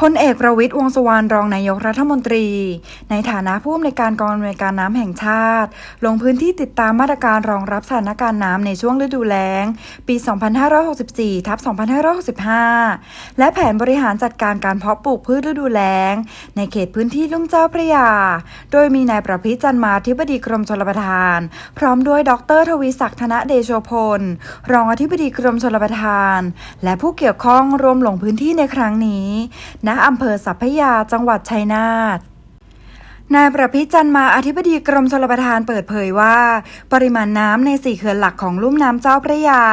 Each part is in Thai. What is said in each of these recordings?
พลเอกประวิตรวงสุวรรณรองนายกรัฐมนตรี ในฐานะผู้อำนวยการกองอำนวยการน้ำแห่งชาติ ลงพื้นที่ติดตามมาตรการรองรับสถานการณ์น้ำในช่วงฤดูแล้ง ปี 2564ทับ2565 และแผนบริหารจัดการการเพาะปลูกพืชฤดูแล้ง ในเขตพื้นที่ลุ่มเจ้าพระยา โดยมีนายประพิจันมาธิบดีกรมชลประทาน พร้อมด้วยดรทวีศักดิ์ธนเดโชพล รองอธิบดีกรมชลประทาน และผู้เกี่ยวข้องรวมลงพื้นที่ในครั้งนี้ณอำเภอสัพพยาจังหวัดชัยนาทนายประพิจันมาอธิบดีกรมชลประทานเปิดเผยว่า ปริมาณน้ำในสี่เขื่อนหลักของลุ่มน้ำเจ้าพระยา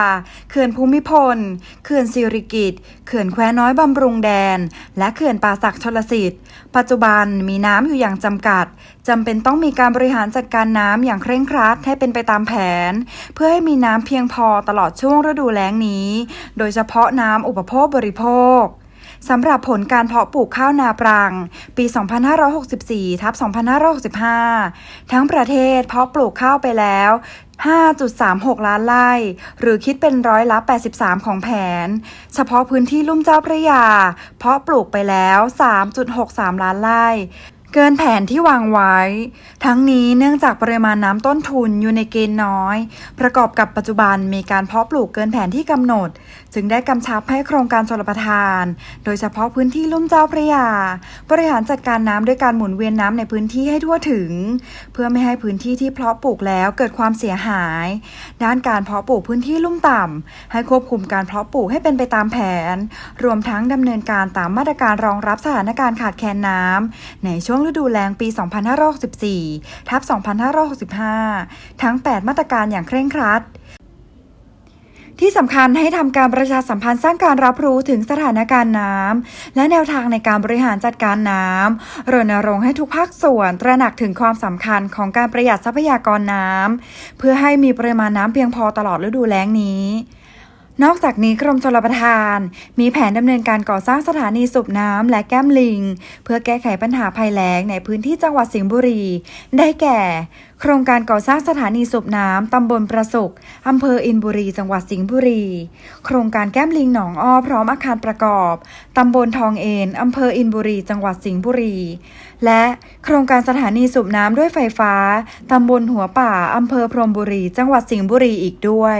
เขื่อนภูมิพล เขื่อนสิริกิตเขื่อนแควน้อยบำรุงแดน และเขื่อนป่าสักชลสิทธิ์ ปัจจุบันมีน้ำอยู่อย่างจำกัดจำเป็นต้องมีการบริหารจัดการน้ำอย่างเคร่งครัดให้เป็นไปตามแผน เพื่อให้มีน้ำเพียงพอตลอดช่วงฤดูแล้งนี้ โดยเฉพาะน้ำอุปโภคบริโภค สำหรับผลการเพาะปลูกข้าวนาปรัง ปี 2564 ทับ 2565 ทั้งประเทศเพาะปลูกข้าวไปแล้ว 5.36 ล้านไร่ หรือคิดเป็นร้อยละ 83 ของแผน เฉพาะพื้นที่ลุ่มเจ้าพระยา เพาะปลูกไปแล้ว 3.63 ล้านไร่ เกินแผนที่วางไว้ ทั้งนี้เนื่องจากปริมาณน้ำต้นทุนอยู่ในเกณฑ์น้อย ประกอบกับปัจจุบันมีการเพาะปลูกเกินแผนที่กำหนด จึงได้กำชับให้โครงการชลประทาน โดยเฉพาะพื้นที่ลุ่มเจ้าพระยา บริหารจัดการน้ำด้วยการหมุนเวียนน้ำในพื้นที่ให้ทั่วถึง เพื่อไม่ให้พื้นที่ที่เพาะปลูกแล้วเกิดความเสียหาย ด้านการเพาะปลูกพื้นที่ลุ่มต่ำให้ควบคุมการเพาะปลูกให้เป็นไปตามแผน รวมทั้งดำเนินการตามมาตรการรองรับสถานการณ์ขาดแคลนน้ำในช่วงฤดูแล้งปี 2564 ทับ 2565 ทั้ง 8 มาตรการอย่างเคร่งครัดที่สำคัญให้ทำการประชาสัมพันธ์สร้างการรับรู้ถึงสถานการณ์น้ำและแนวทางในการบริหารจัดการน้ำรณรงค์ให้ทุกภาคส่วนตระหนักถึงความสำคัญของการประหยัดทรัพยากรน้ำเพื่อให้มีปริมาณน้ำเพียงพอตลอดฤดูแล้งนี้ นอกจากนี้กรมชลประทาน มีแผนดำเนินการก่อสร้างสถานีสูบน้ำและแก้มลิง เพื่อแก้ไขปัญหาภัยแล้งในพื้นที่จังหวัดสิงห์บุรี ได้แก่ โครงการก่อสร้างสถานีสูบน้ำตำบลประสุกอำเภออินบุรี จังหวัดสิงห์บุรี โครงการแก้มลิงหนองอ้อพร้อมอาคารประกอบตำบลทองเอ็นอำเภออินบุรี จังหวัดสิงห์บุรี และโครงการสถานีสูบน้ำด้วยไฟฟ้าตำบลหัวป่าอำเภอพรหมบุรี จังหวัดสิงห์บุรีอีกด้วย